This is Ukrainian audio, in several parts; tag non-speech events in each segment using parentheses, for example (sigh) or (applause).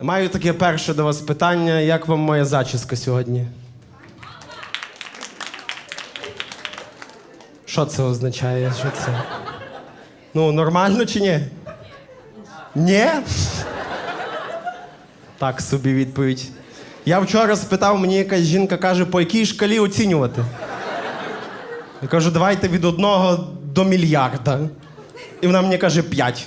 Маю таке перше до вас питання. Як вам моя зачіска сьогодні? Що це означає? Що це? Ну, нормально чи ні? Ні? Так собі відповідь. Я вчора спитав, мені якась жінка каже, по якій шкалі оцінювати. Я кажу, давайте від одного до мільярда. І вона мені каже п'ять.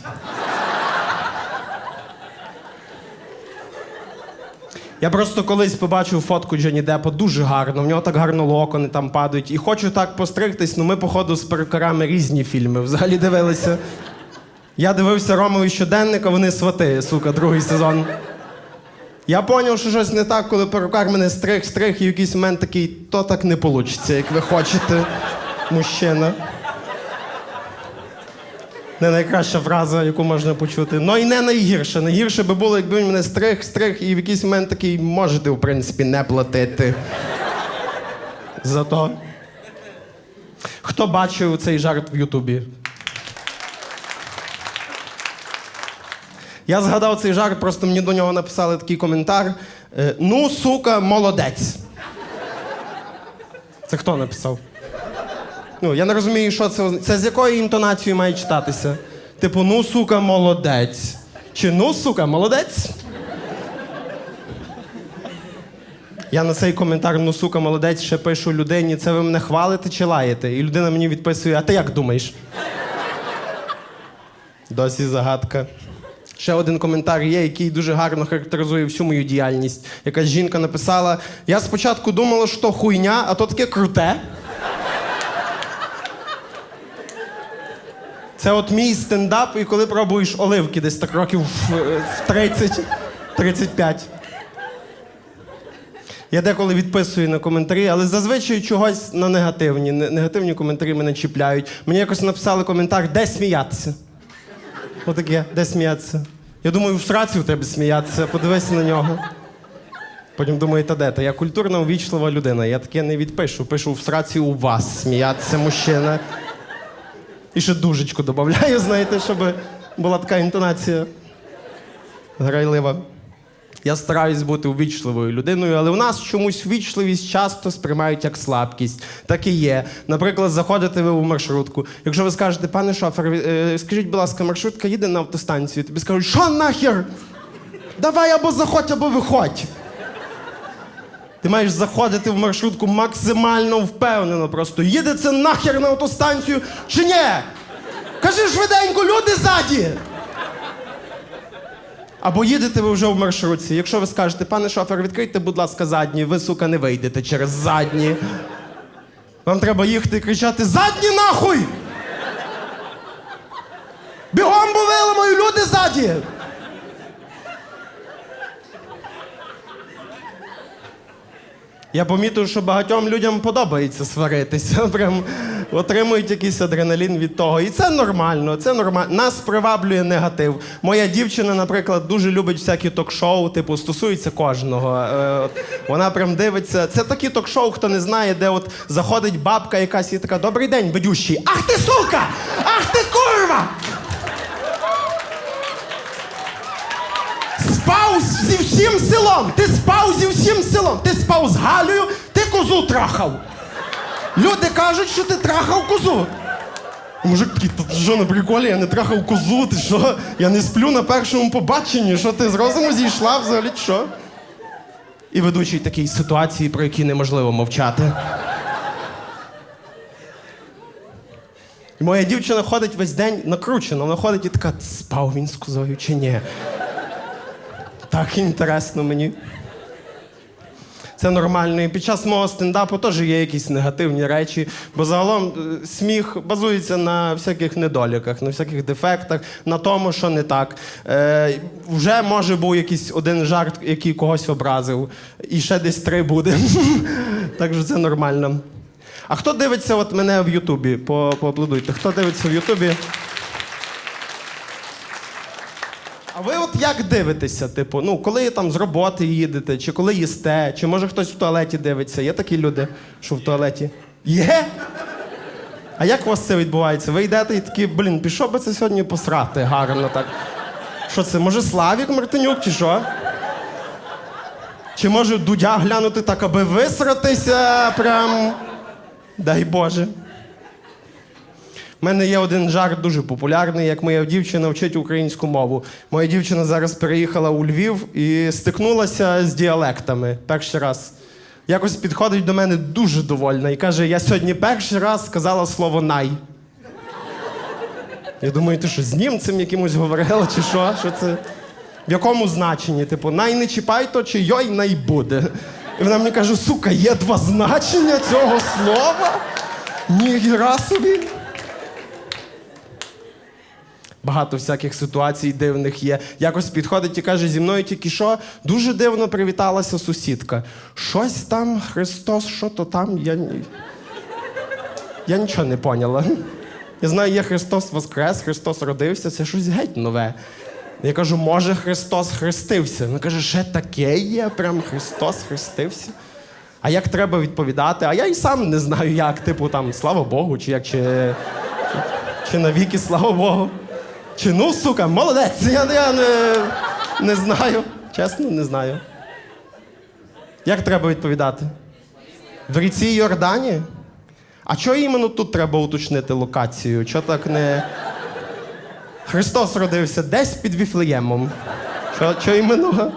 Я просто колись побачив фотку Джонні Деппа, дуже гарно. В нього так гарно локони там падають. І хочу так постригтись, ну ми, походу, з перукарами різні фільми взагалі дивилися. Я дивився Ромовий щоденник, а вони свати, сука, другий сезон. Я зрозумів, що щось не так, коли перукар мене стриг, стриг, і в якийсь момент такий, то так не вийде, як ви хочете, мужчина. Не найкраща фраза, яку можна почути. Ну і не найгірше. Найгірше би було, якби мене стриг, стриг, і в якийсь момент такий можете, в принципі, не платити. Зато. Хто бачив цей жарт в Ютубі? Я згадав цей жарт, просто мені до нього написали такий коментар. е, Ну, сука, молодець. Це хто написав? Ну, я не розумію, що це Це з якою інтонацією має читатися? Типу, ну, сука, молодець. Чи ну, сука, молодець? Я на цей коментар, ну, сука, молодець, ще пишу людині, це ви мене хвалите чи лаєте? І людина мені відписує, а ти як думаєш? Досі загадка. Ще один коментар є, який дуже гарно характеризує всю мою діяльність. Якась жінка написала: я спочатку думала, що хуйня, а то таке круте. Це от мій стендап, і коли пробуєш оливки десь так років в, в 30, 35. Я деколи відписую на коментарі, але зазвичай чогось на негативні. Негативні коментарі мене чіпляють. Мені якось написали коментар, де сміятися. Отаке, де сміятися. Я думаю, в сраці у тебе сміятися, подивися на нього. Потім думаю, та де? Та я культурна, увічлива людина. Я таке не відпишу. Пишу в сраці у вас сміятися, мужчина. І ще дужечку додаю, знаєте, щоб була така інтонація грайлива. Я стараюсь бути увічливою людиною, але у нас чомусь вічливість часто сприймають як слабкість. Так і є. Наприклад, заходите ви в маршрутку. Якщо ви скажете, пане шофер, е, скажіть, будь ласка, маршрутка їде на автостанцію, тобі скажуть, що нахер? Давай або заходь, або виходь. Ти маєш заходити в маршрутку максимально впевнено. Просто їде це нахер на автостанцію чи ні? Кажи швиденько, люди ззаді. Або їдете ви вже в маршрутці. Якщо ви скажете, пане шофер, відкрийте, будь ласка, задні, ви, сука, не вийдете через задні. Вам треба їхати і кричати: задні нахуй! Бігом бо виламаю, люди ззаді! Я помітив, що багатьом людям подобається сваритися. (laughs) Прям отримують якийсь адреналін від того. І це нормально, це нормально. Нас приваблює негатив. Моя дівчина, наприклад, дуже любить всякі ток-шоу, типу, стосується кожного. Е, от, вона прям дивиться. Це такі ток-шоу, хто не знає, де от заходить бабка якась і така: Добрий день, ведющий. Ах ти сука! Ах ти курва! Спав зі всім селом! Ти спав зі всім селом! Ти спав з Галею, ти козу трахав! Люди кажуть, що ти трахав козу. Мужик такий, «Та ти що на приколі, я не трахав козу, ти що? Я не сплю на першому побаченні, що ти з розуму зійшла взагалі, що? І ведучий такий ситуації, про які неможливо мовчати. І моя дівчина ходить весь день накручена, вона ходить і така, спав він з козою чи ні? Так інтересно мені. Це нормально. І під час мого стендапу теж є якісь негативні речі, бо загалом е, сміх базується на всяких недоліках, на всяких дефектах, на тому, що не так. Е, вже може був якийсь один жарт, який когось образив, і ще десь три буде. (laughs) так що це нормально. А хто дивиться от мене в Ютубі? Поаплодуйте. Хто дивиться в Ютубі? А ви от як дивитеся? Типу, ну, коли там з роботи їдете, чи коли їсте, чи може хтось в туалеті дивиться? Є такі люди, що в туалеті? Є? А як у вас це відбувається? Ви йдете і такі, блін, пішов би це сьогодні посрати гарно так. Що це, може Славік Мартинюк чи що? Чи може дудя глянути так, аби висратися прям. Дай Боже. У мене є один жарт дуже популярний, як моя дівчина вчить українську мову. Моя дівчина зараз переїхала у Львів і стикнулася з діалектами перший раз. Якось підходить до мене дуже довольна і каже: Я сьогодні перший раз сказала слово най. Я думаю, ти що з німцем якимось говорила, чи що? Що це? В якому значенні? Типу, най не чіпай то, чи йой най буде. І вона мені каже: сука, є два значення цього слова? Ніхіра собі. Багато всяких ситуацій дивних є. Якось підходить і каже, зі мною тільки що дуже дивно привіталася сусідка. Щось там, Христос, що то там, я, я нічого не поняла. Я знаю, є Христос Воскрес, Христос родився, це щось геть нове. Я кажу, може Христос хрестився. Вона каже, ще таке є, прям Христос хрестився. А як треба відповідати? А я і сам не знаю, як, типу, там, слава Богу, чи як, чи, чи, чи навіки, слава Богу. Чи ну, сука, молодець, я, я не, не знаю. Чесно, не знаю. Як треба відповідати? В ріці Йордані? А чого іменно тут треба уточнити локацію? Чого так не. Христос родився десь під Віфлеємом. Що іменно?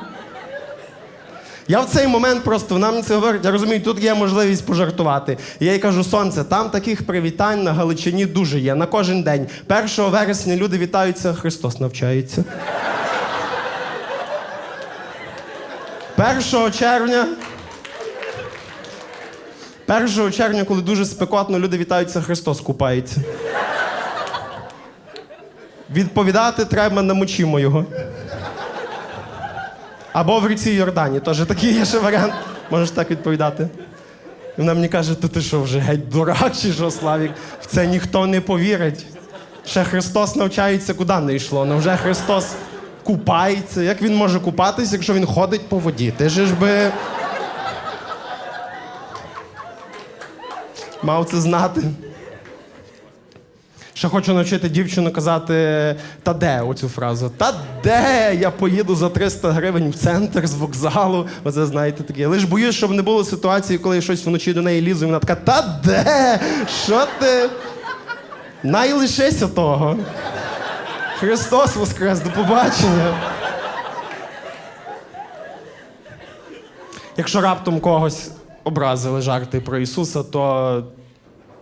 Я в цей момент просто вона мені це говорить, я розумію, тут є можливість пожартувати. І я їй кажу, сонце, там таких привітань на Галичині дуже є. На кожен день. 1 вересня люди вітаються, Христос навчається. 1 червня. 1 червня, коли дуже спекотно, люди вітаються, Христос купається. Відповідати треба намочимо його. Або в ріці Йордані, теж такий є ще варіант. Можеш так відповідати. І вона мені каже, то ти що вже геть дурак чи що, Славік? В це ніхто не повірить. Ще Христос навчається, куди не йшло. Ну вже Христос купається. Як він може купатись, якщо він ходить по воді? Ти же ж би. Мав це знати. Ще хочу навчити дівчину казати та де оцю фразу. Та де я поїду за 300 гривень в центр з вокзалу. Оце знаєте таке. Лиш боюсь, щоб не було ситуації, коли я щось вночі до неї лізу, і вона така, та де? Що ти? Най лишися того. Христос Воскрес, до побачення. Якщо раптом когось образили жарти про Ісуса, то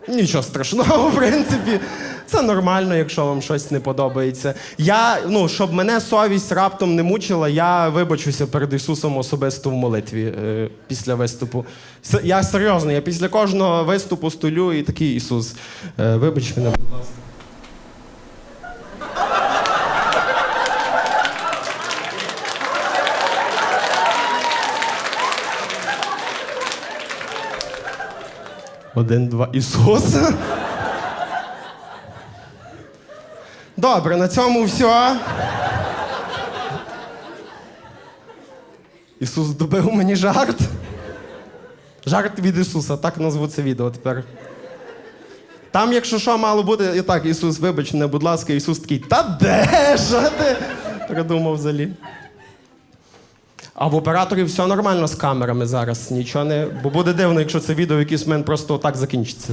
Нічого страшного, в принципі. Це нормально, якщо вам щось не подобається. Я, ну, щоб мене совість раптом не мучила, я вибачуся перед Ісусом особисто в молитві е, після виступу. С- Я серйозно, я після кожного виступу столю і такий Ісус. Е, вибач мене, будь ласка. Один, два, Ісус. Добре, на цьому все. Ісус добив мені жарт. Жарт від Ісуса, так назву це відео тепер. Там, якщо що, мало бути, і так, Ісус, вибач мене, будь ласка, Ісус такий, та де? Що ти? Придумав взагалі. А в операторів все нормально з камерами зараз. Нічого не. Бо буде дивно, якщо це відео в якийсь момент просто отак закінчиться.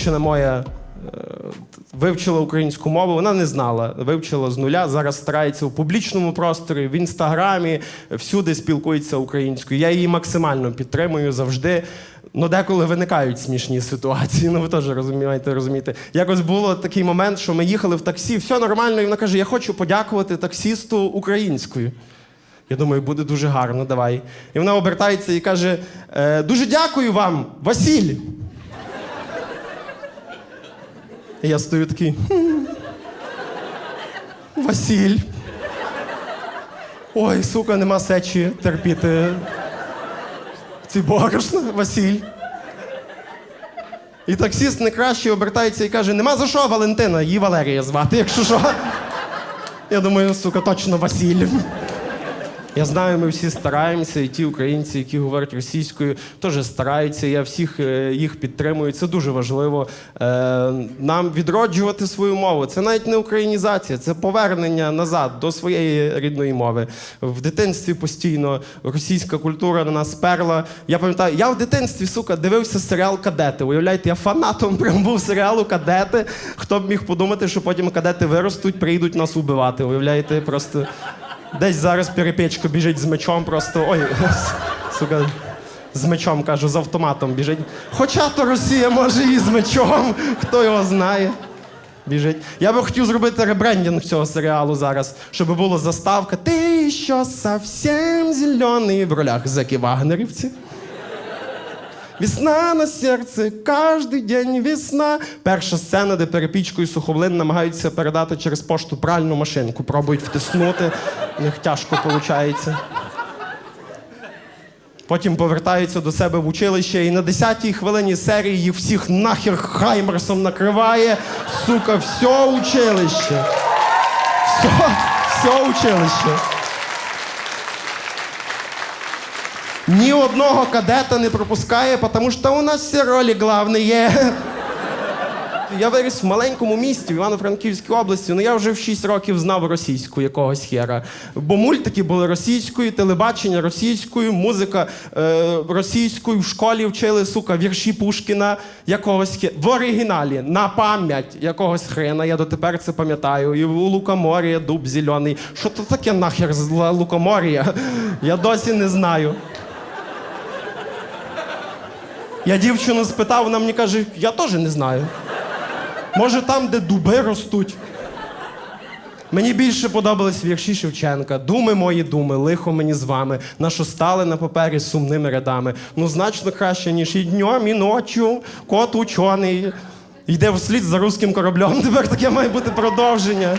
Дівчина моя е, вивчила українську мову, вона не знала, вивчила з нуля. Зараз старається в публічному просторі, в інстаграмі, всюди спілкується українською. Я її максимально підтримую завжди. Ну, деколи виникають смішні ситуації. Ну, ви теж розумієте, розумієте. Якось було такий момент, що ми їхали в таксі, все нормально, і вона каже: Я хочу подякувати таксісту українською. Я думаю, буде дуже гарно, давай. І вона обертається і каже: «Е, Дуже дякую вам, Василь. І я стою такий. «Хм. Василь. Ой, сука, нема сечі терпіти. Ці борошна, Василь. І таксіст не краще обертається і каже: нема за що, Валентина, її Валерія звати, якщо що. Я думаю, сука, точно Василь. Я знаю, ми всі стараємося, і ті українці, які говорять російською, теж стараються. Я всіх е, їх підтримую. Це дуже важливо. Е, Нам відроджувати свою мову. Це навіть не українізація, це повернення назад до своєї рідної мови. В дитинстві постійно російська культура на нас перла. Я пам'ятаю, я в дитинстві, сука, дивився серіал Кадети. Уявляєте, я фанатом прям був серіалу Кадети. Хто б міг подумати, що потім кадети виростуть, прийдуть нас убивати. Уявляєте, просто. Десь зараз перепечка біжить з мечом, просто ой, (laughs) сука, з мечом кажу, з автоматом біжить. Хоча то Росія може і з мечом, хто його знає. Біжить. Я би хотів зробити ребрендінг цього серіалу зараз, щоб була заставка. Ти що совсем зелений в ролях Зеки Вагнерівці. Весна на серце, кожний день весна. Перша сцена, де перепічкою суховлин намагаються передати через пошту пральну машинку. Пробують втиснути, у них тяжко виходить. Потім повертаються до себе в училище і на 10-й хвилині серії їх всіх нахер хаймерсом накриває. Сука, все училище. Все, все училище. Ні одного кадета не пропускає, тому що у нас всі ролі главні є. Я виріс в маленькому місті в Івано-Франківській області, але я вже в 6 років знав російську якогось хера. Бо мультики були російською, телебачення російською, музика е, російською, в школі вчили, сука, вірші Пушкіна якогось хера. В оригіналі, на пам'ять якогось хрена, я дотепер це пам'ятаю. І у Лукоморія дуб зелений. Що то таке нахер з Лукоморія? Я досі не знаю. Я дівчину спитав, вона мені каже, я теж не знаю. Може, там, де дуби ростуть. Мені більше подобались вірші Шевченка. Думи мої думи, лихо мені з вами, на стали на папері сумними рядами. Ну, значно краще, ніж і днем, і ночю, кот учений. Йде вслід за руським кораблем. Тепер таке має бути продовження.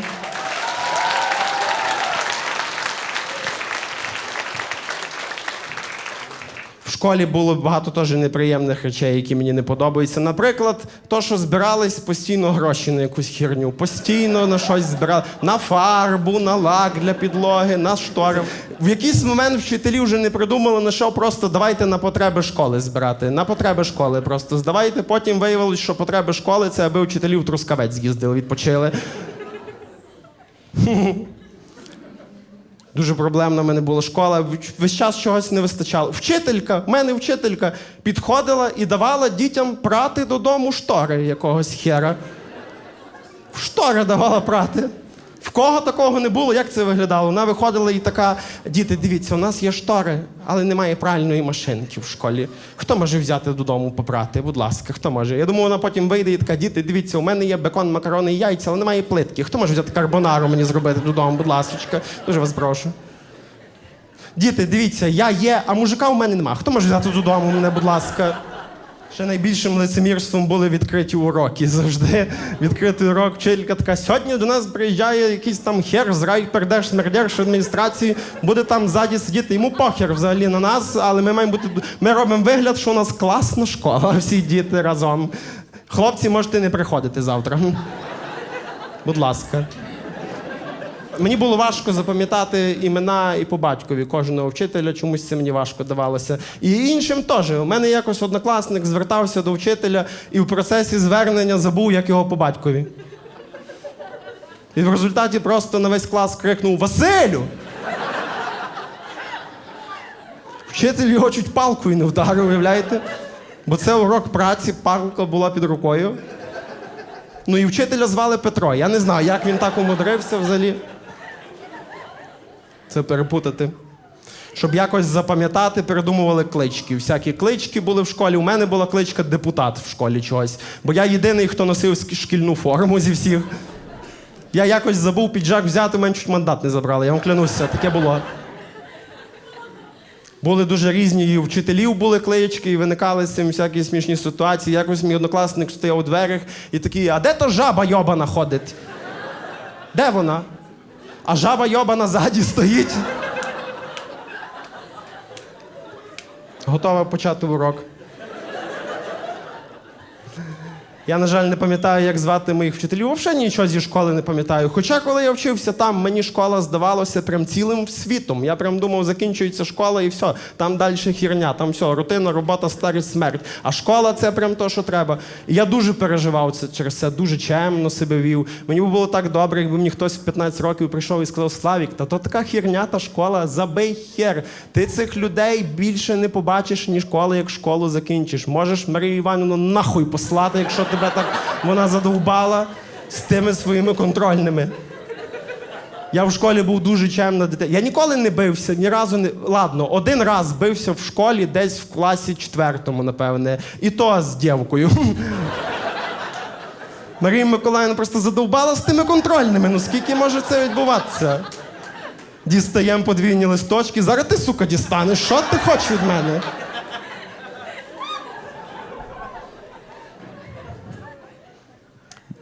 Школі було багато теж неприємних речей, які мені не подобаються. Наприклад, то, що збирались постійно гроші на якусь херню, постійно на щось збирали на фарбу, на лак для підлоги, на штори. В якийсь момент вчителі вже не придумали на що, просто давайте на потреби школи збирати. На потреби школи просто здавайте. Потім виявилось, що потреби школи це аби вчителі в Трускавець з'їздили, відпочили. Дуже проблемна в мене була школа. Весь час чогось не вистачало. Вчителька, в мене вчителька підходила і давала дітям прати додому штори якогось хера. Штори давала прати. В кого такого не було, як це виглядало? Вона виходила і така: діти, дивіться, у нас є штори, але немає пральної машинки в школі. Хто може взяти додому попрати? Будь ласка, хто може? Я думаю, вона потім вийде і така, діти, дивіться, у мене є бекон, макарони і яйця, але немає плитки. Хто може взяти карбонару мені зробити додому? Будь ласка, дуже вас прошу. Діти, дивіться, я є, а мужика у мене нема. Хто може взяти додому мене, будь ласка? Ще найбільшим лицемірством були відкриті уроки завжди. Відкритий урок, вчителька така. Сьогодні до нас приїжджає якийсь там хер з райпердержсмердержадміністрації, буде там ззаді сидіти. Йому похер взагалі на нас, але ми маємо бути. Ми робимо вигляд, що у нас класна школа, (laughs) всі діти разом. Хлопці, можете не приходити завтра. Будь ласка. Мені було важко запам'ятати імена і по батькові кожного вчителя, чомусь це мені важко давалося. І іншим теж. У мене якось однокласник звертався до вчителя і в процесі звернення забув, як його по батькові. І в результаті просто на весь клас крикнув Василю! Вчитель його чуть палкою не вдарив, уявляєте? Бо це урок праці, палка була під рукою. Ну і вчителя звали Петро. Я не знаю, як він так умудрився взагалі. Це перепутати. Щоб якось запам'ятати, передумували клички. Всякі клички були в школі. У мене була кличка депутат в школі чогось. Бо я єдиний, хто носив шкільну форму зі всіх. Я якось забув піджак взяти, мене чуть мандат не забрали. Я вам клянуся, таке було. Були дуже різні і вчителів були клички, і виникали з цим всякі смішні ситуації. Якось мій однокласник стояв у дверях і такий, а де то жаба йобана ходить? Де вона? А жаба йобана ззаді стоїть. Готова почати урок. Я, на жаль, не пам'ятаю, як звати моїх вчителів. Взагалі нічого зі школи не пам'ятаю. Хоча, коли я вчився там, мені школа здавалася прям цілим світом. Я прям думав, закінчується школа і все. Там далі хірня, там все, рутина, робота, старість, смерть. А школа це прям то, що треба. І я дуже переживав це через це, дуже чемно себе вів. Мені було так добре, якби мені хтось в 15 років прийшов і сказав: Славік, та то така хірня та школа, забий хер. Ти цих людей більше не побачиш, ніж коли як школу закінчиш. Можеш Марію Івановну нахуй послати, якщо тебе так вона задовбала з тими своїми контрольними. Я в школі був дуже чемна дитина. Я ніколи не бився, ні разу не. Ладно, один раз бився в школі, десь в класі четвертому, напевне. І то з дівкою. (laughs) Марія Миколаївна просто задовбала з тими контрольними. Ну скільки може це відбуватися? Дістаємо подвійні листочки. Зараз ти, сука, дістанеш. Що ти хочеш від мене?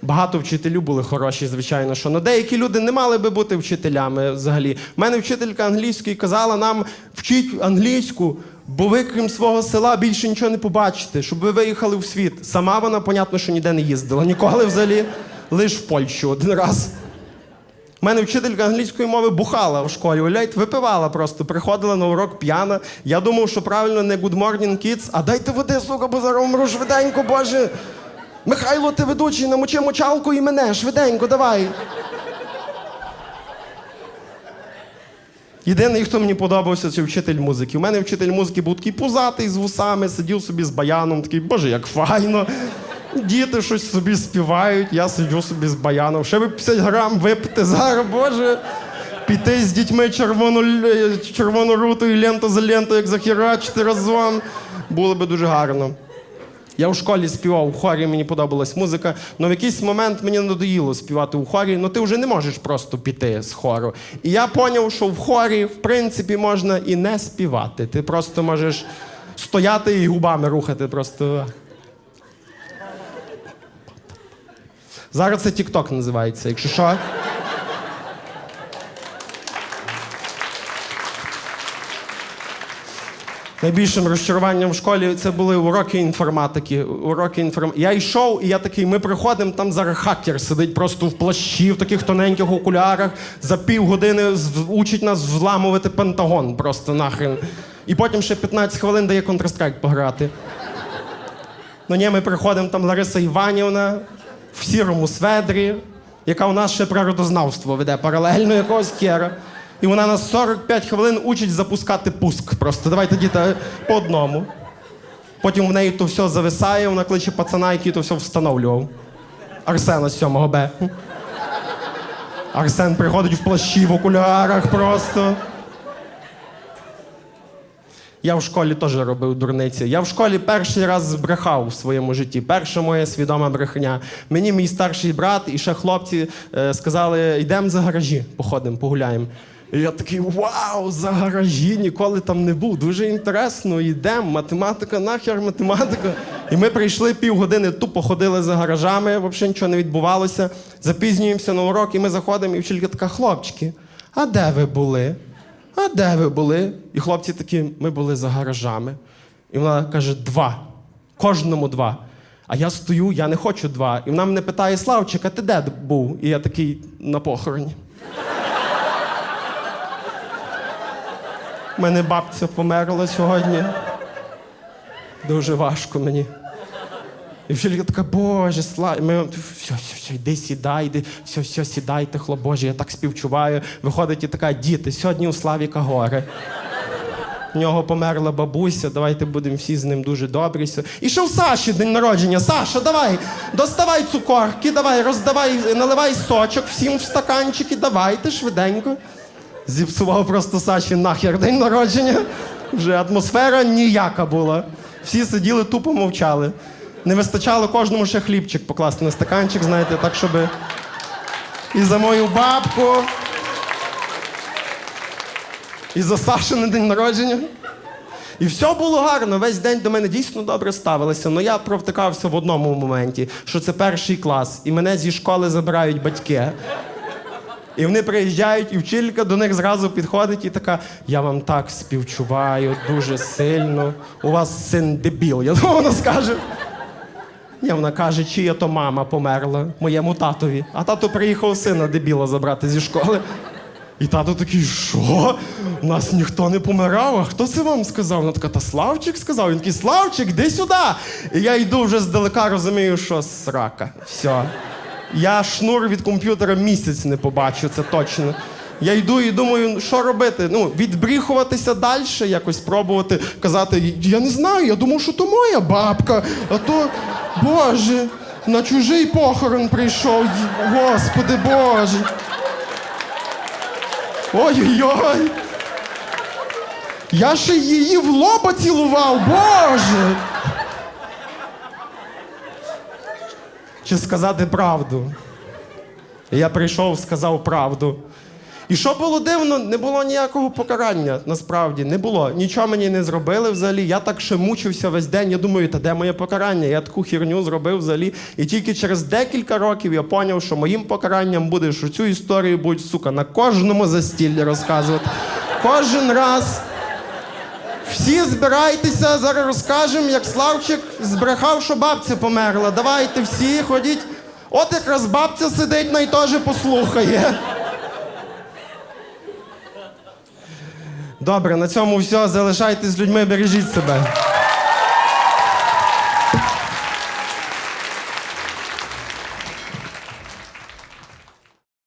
Багато вчителів були хороші, звичайно, що але деякі люди не мали би бути вчителями взагалі. У мене вчителька англійської казала нам вчіть англійську, бо ви, крім свого села, більше нічого не побачите, щоб ви виїхали в світ. Сама вона, понятно, що ніде не їздила. Ніколи взагалі, лише в Польщу один раз. У мене вчителька англійської мови бухала в школі, уявляєте, випивала просто, приходила на урок п'яна. Я думав, що правильно не good morning kids, а дайте води, сука, бо зараз умру швиденько, боже. Михайло, ти ведучий, намочи мочалку і мене, швиденько, давай. Єдиний, хто мені подобався, це вчитель музики. У мене вчитель музики був такий пузатий з вусами, сидів собі з баяном, такий, боже, як файно. Діти щось собі співають, я сиджу собі з баяном. Ще би 50 грам випити зараз, боже. Піти з дітьми червону, червону руту і ленту за ленту, як захерачити разом. Було би дуже гарно. Я в школі співав у хорі, мені подобалась музика. але в якийсь момент мені надоїло співати у хорі, ну ти вже не можеш просто піти з хору. І я зрозумів, що в хорі, в принципі, можна і не співати. Ти просто можеш стояти і губами рухати. Просто. Зараз це TikTok називається, якщо що. Найбільшим розчаруванням в школі це були уроки інформатики. Уроки інформ... Я йшов, і я такий, ми приходимо, там зараз хакер сидить просто в плащі, в таких тоненьких окулярах, за півгодини учить нас взламувати Пентагон просто нахрен. І потім ще 15 хвилин дає Counter-Strike пограти. Ну ні, ми приходимо, там Лариса Іванівна в сірому сведрі, яка у нас ще природознавство веде паралельно якогось кера. І вона нас 45 хвилин учить запускати пуск. Просто давайте діти по одному. Потім в неї то все зависає, вона кличе пацана, який то все встановлював. Арсена з 7 Б. Арсен приходить в плащі в окулярах просто. Я в школі теж робив дурниці. Я в школі перший раз збрехав у своєму житті. Перша моя свідома брехня. Мені мій старший брат і ще хлопці е, сказали: йдемо за гаражі, походимо, погуляємо. Я такий вау, за гаражі, ніколи там не був. Дуже інтересно, йдемо. Математика, нахер математика. І ми прийшли півгодини, тупо ходили за гаражами, взагалі нічого не відбувалося. Запізнюємося на урок, і ми заходимо, і вчителька така, хлопчики, а де ви були? А де ви були? І хлопці такі, ми були за гаражами. І вона каже: два. Кожному два. А я стою, я не хочу два. І вона мене питає: Славчик, а ти де був? І я такий на похороні. Мене бабця померла сьогодні. Дуже важко мені. І вчителька така, боже, слава. Ми, все, все, все, йди сідай, йди, все, все, сідайте, хлоп, боже, я так співчуваю. Виходить і така, діти, сьогодні у Славіка горе. В нього померла бабуся, давайте будемо всі з ним дуже добрі. І ще у Саші день народження. Саша, давай, доставай цукорки, давай, роздавай, наливай сочок всім в стаканчики, давайте швиденько. Зіпсував просто Саші нахер день народження. Вже атмосфера ніяка була. Всі сиділи, тупо мовчали. Не вистачало кожному ще хлібчик покласти на стаканчик, знаєте, так, щоб і за мою бабку, і за Сашине день народження. І все було гарно. Весь день до мене дійсно добре ставилися. Але я провтикався в одному моменті, що це перший клас, і мене зі школи забирають батьки. І вони приїжджають, і вчителька до них зразу підходить і така: я вам так співчуваю дуже сильно. У вас син дебіл. Я думаю, вона скаже. Ні, вона каже, чия то мама померла моєму татові. А тато приїхав сина дебіла забрати зі школи. І тато такий, що? У нас ніхто не помирав. А хто це вам сказав? Вона така, та Славчик сказав. Він такий, Славчик, йди сюди. І я йду вже здалека, розумію, що срака. Все. Я шнур від комп'ютера місяць не побачу, це точно. Я йду і думаю, що робити? Ну, відбріхуватися далі, якось пробувати казати, я не знаю, я думав, що то моя бабка, а то, Боже, на чужий похорон прийшов. Господи Боже. Ой-ой-ой. Я ще її в лоба цілував, Боже. Чи сказати правду? Я прийшов, сказав правду. І що було дивно, не було ніякого покарання, насправді, не було. Нічого мені не зробили взагалі. Я так ще мучився весь день. Я думаю, та де моє покарання? Я таку херню зробив взагалі. І тільки через декілька років я зрозумів, що моїм покаранням буде, що цю історію будуть, сука, на кожному застіллі розказувати. Кожен раз. Всі збирайтеся, зараз розкажемо, як Славчик збрехав, що бабця померла. Давайте всі ходіть. От якраз бабця сидить, най теж послухає. Добре, на цьому все. Залишайтесь з людьми, бережіть себе.